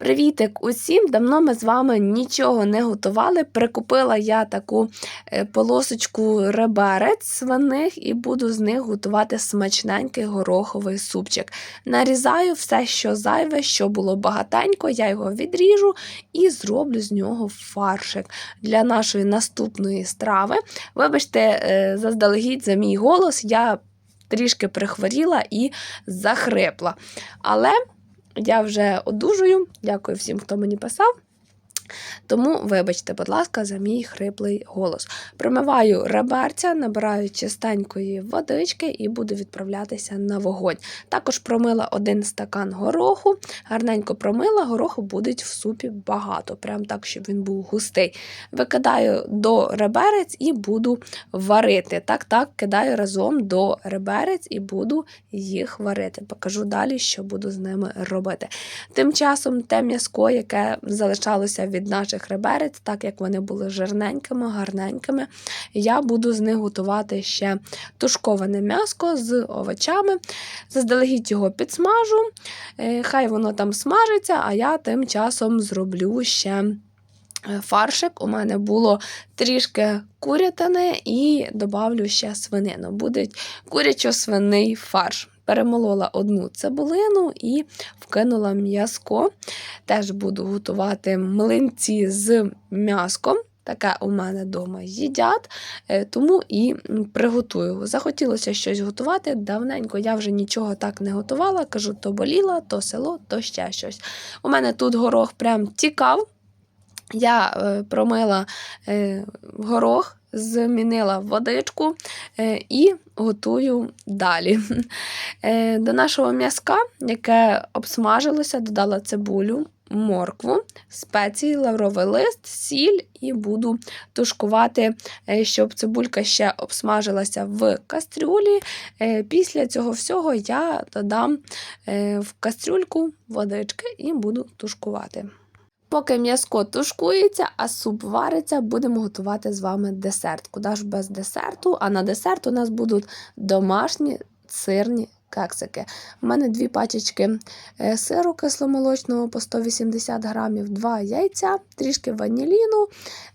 Привітик усім! Давно ми з вами нічого не готували. Прикупила я таку е, полосочку реберець свиних і буду з них готувати смачненький гороховий супчик. Нарізаю все, що зайве, що було багатенько, я його відріжу і зроблю з нього фаршик для нашої наступної страви. Вибачте, е, заздалегідь за мій голос, я трішки прихворіла і захрипла. Але я вже одужую. Дякую всім, хто мені писав. Тому, вибачте, будь ласка, за мій хриплий голос. Промиваю реберця, набираю чистенької водички і буду відправлятися на вогонь. Також промила один стакан гороху, гарненько промила, гороху буде в супі багато, прям так, щоб він був густий. Викидаю до реберець і буду варити. Так-так, кидаю разом до реберець і буду їх варити. Покажу далі, що буду з ними робити. Тим часом те м'язко, яке залишалося від наших реберець, так як вони були жирненькими, гарненькими, я буду з них готувати ще тушковане м'яско з овочами. Заздалегідь його підсмажу, е, хай воно там смажиться, а я тим часом зроблю ще. е, Фаршик у мене було трішки курятини і добавлю ще свинину. Буде курячо-свиний фарш. Перемолола одну цибулину і вкинула м'язко. Теж буду готувати млинці з м'яском. Таке у мене вдома їдять, е, тому і приготую. Захотілося щось готувати. Давненько я вже нічого так не готувала. Кажу, то боліла, то село, то ще щось. У мене тут горох прям тікав. Я е, промила е, горох, змінила водичку е, і готую далі. До нашого м'язка, яке обсмажилося, додала цибулю, моркву, спеції, лавровий лист, сіль і буду тушкувати, щоб цибулька ще обсмажилася в кастрюлі. Після цього всього я додам в кастрюльку водички і буду тушкувати. Поки м'язко тушкується, а суп вариться, будемо готувати з вами десерт. Куди ж без десерту? А на десерт у нас будуть домашні сирні кексики. У мене дві пачечки е, сиру кисломолочного по 180 грамів, два яйця, трішки ваніліну,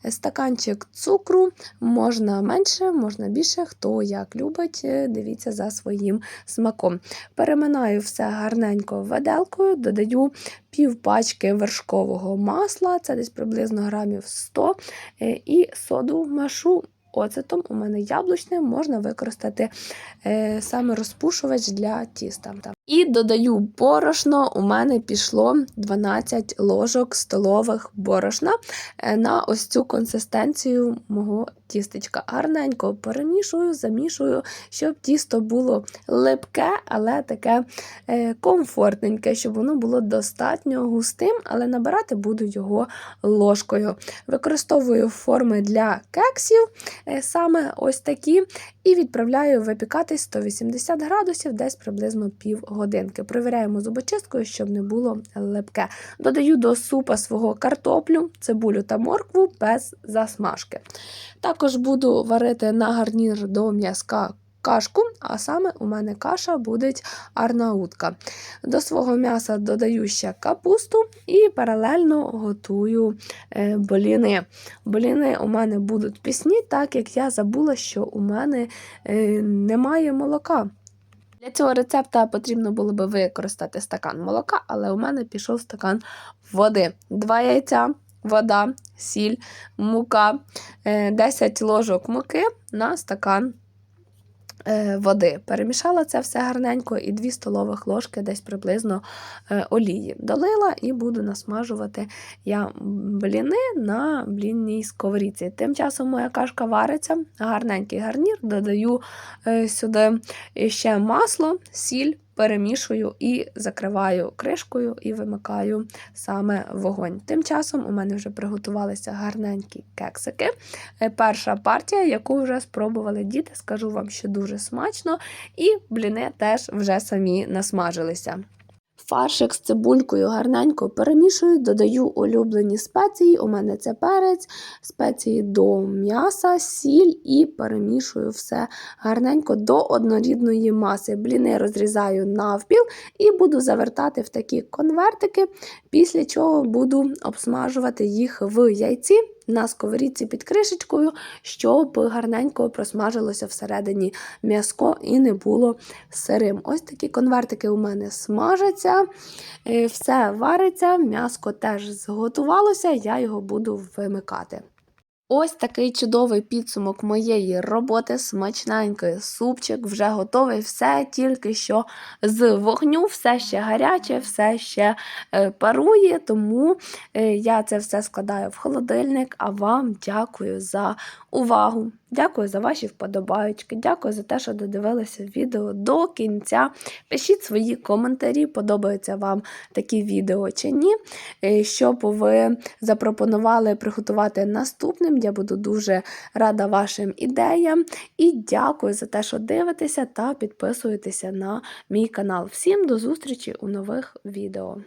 е, стаканчик цукру. Можна менше, можна більше, хто як любить, е, дивіться за своїм смаком. Переминаю все гарненько виделкою, додаю пів пачки вершкового масла, це десь приблизно грамів 100, е, і соду машу. Оцетом у мене яблучним можна використати е, саме розпушувач для тіста. І додаю борошно. У мене пішло 12 ложок столових борошна е, на ось цю консистенцію мого тістечка. Гарненько перемішую, замішую, щоб тісто було липке, але таке е, комфортненьке, щоб воно було достатньо густим, але набирати буду його ложкою. Використовую форми для кексів, е, саме ось такі, і відправляю випікатись 180 градусів, десь приблизно пів годинки. Провіряємо зубочисткою, щоб не було липке. Додаю до супа свого картоплю, цибулю та моркву без засмажки. Також буду варити на гарнір до м'язка кашку, а саме у мене каша буде арнаутка. До свого м'яса додаю ще капусту і паралельно готую е, боліни. Боліни у мене будуть пісні, так як я забула, що у мене е, немає молока. Для цього рецепта потрібно було би використати стакан молока, але у мене пішов стакан води. Два яйця, вода, сіль, мука, е, 10 ложок муки на стакан е, води. Перемішала це все гарненько і 2 столових ложки десь приблизно е, олії. Долила і буду насмажувати я бліни на блінній сковорідці. Тим часом моя кашка вариться, гарненький гарнір, додаю е, сюди ще масло, сіль. Перемішую і закриваю кришкою і вимикаю саме вогонь. Тим часом у мене вже приготувалися гарненькі кексики. Е, Перша партія, яку вже спробували діти, скажу вам, що дуже смачно, і бліни теж вже самі насмажилися. Фаршик з цибулькою гарненько перемішую, додаю улюблені спеції. У мене це перець, спеції до м'яса, сіль і перемішую все гарненько до однорідної маси. Бліни розрізаю навпіл і буду завертати в такі конвертики, після чого буду обсмажувати їх в яйці на сковорідці під кришечкою, щоб гарненько просмажилося всередині м'яско і не було сирим. Ось такі конвертики у мене смажаться, е, все вариться, м'яско теж зготувалося, я його буду вимикати. Ось такий чудовий підсумок моєї роботи, смачненький супчик, вже готовий, все тільки що з вогню, все ще гаряче, все ще е, парує, тому е, я це все складаю в холодильник. А вам дякую за увагу. Дякую за ваші вподобаючки, дякую за те, що додивилися відео до кінця. Пишіть свої коментарі, подобаються вам такі відео чи ні. Е, Щоб ви запропонували приготувати наступним. Я буду дуже рада вашим ідеям. І дякую за те, що дивитеся та підписуєтеся на мій канал. Всім до зустрічі у нових відео.